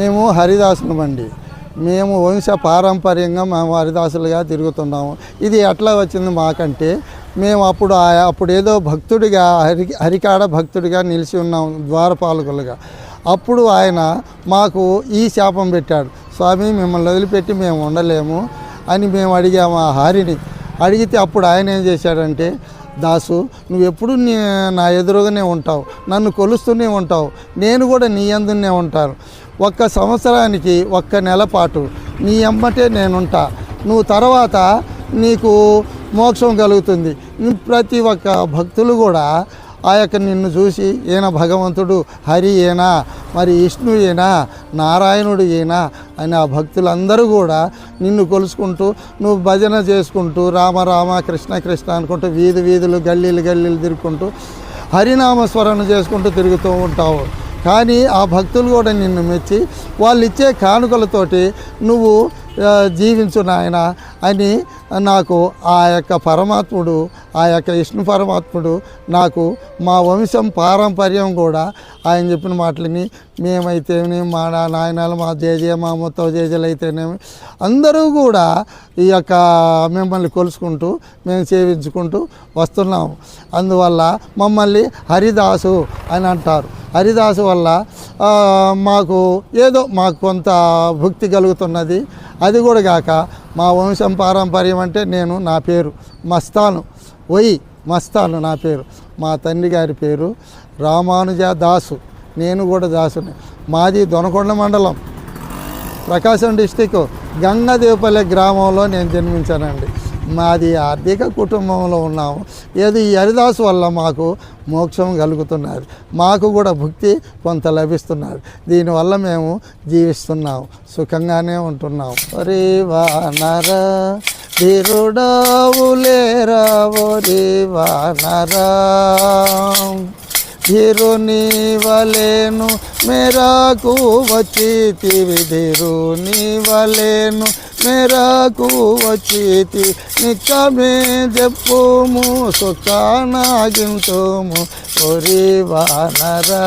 మేము హరిదాసులమండి మేము వంశ పారంపర్యంగా మేము హరిదాసులుగా తిరుగుతున్నాము. ఇది ఎట్లా వచ్చింది మాకంటే మేము అప్పుడు అప్పుడు ఏదో భక్తుడిగా హరి హరికాడ భక్తుడిగా నిలిచి ఉన్నాం ద్వారపాలకులుగా. అప్పుడు ఆయన మాకు ఈ శాపం పెట్టాడు. స్వామి మిమ్మల్ని వదిలిపెట్టి మేము ఉండలేము అని మేము అడిగాము ఆ హరిని. అడిగితే అప్పుడు ఆయన ఏం చేశాడంటే దాసు నువ్వు ఎప్పుడు నీ నా ఎదురుగానే ఉంటావు. నన్ను కొలుస్తూనే ఉంటావు. నేను కూడా నీ అందునే ఉంటాను. ఒక్క సంవత్సరానికి ఒక్క నెల పాటు. నీ అమ్మటే నేనుంటా. నువ్వు తర్వాత నీకు మోక్షం కలుగుతుంది. ప్రతి ఒక్క భక్తులు కూడా ఆ యొక్క నిన్ను చూసి ఈయన భగవంతుడు హరి ఏనా? మరి విష్ణు ఏనా? నారాయణుడు ఏనా? అని ఆ భక్తులందరూ కూడా నిన్ను కొలుసుకుంటూ నువ్వు భజన చేసుకుంటూ రామ రామ కృష్ణ కృష్ణ అనుకుంటూ వీధి వీధులు గల్లీలు గల్లీలు తిరుగుకుంటూ హరినామస్మరణ చేసుకుంటూ తిరుగుతూ ఉంటావు. కానీ ఆ భక్తులు కూడా నిన్ను మెచ్చి వాళ్ళు ఇచ్చే కానుకలతోటి నువ్వు జీవించు నాయన అని నాకు ఆ యొక్క పరమాత్ముడు ఆ యొక్క విష్ణు పరమాత్ముడు నాకు మా వంశం పారంపర్యం కూడా ఆయన చెప్పిన మాటలని మేమైతేనే మా నా- నాయనాలు మా జేజే మా మొత్తం జేజలు అయితేనేమి అందరూ కూడా ఈ యొక్క మిమ్మల్ని కొలుసుకుంటూ మేము సేవించుకుంటూ వస్తున్నాము. అందువల్ల మమ్మల్ని హరిదాసు అని అంటారు. హరిదాసు వల్ల మాకు ఏదో మాకు కొంత భక్తి కలుగుతున్నది. అది కూడా కాక మా వంశం పారంపర్యం అంటే నేను నా పేరు మస్తాను. ఒయ్ మస్తాను నా పేరు. మా తండ్రి గారి పేరు రామానుజ దాసు. నేను కూడా దాసుని. మాది దొనకొండ మండలం. ప్రకాశం డిస్టిక్ గంగదేవపల్లె గ్రామంలో నేను జన్మించానండి. మాది ఆర్థిక కుటుంబంలో ఉన్నాము. ఏది ఈ వల్ల మాకు మోక్షం కలుగుతున్నది మాకు కూడా భుక్తి కొంత లభిస్తున్నది దీనివల్ల మేము జీవిస్తున్నాము సుఖంగానే ఉంటున్నాము ఒరే వానరా ధీరుడావులేరా ఒరే వానరా ధీరుని వలేను మేరాకు వచ్చితివి ధీరుని వలేను మేరాకు వచ్చితి నిక్కమే చెప్పుము సుఖానాగింతుము ఒరి వానరా.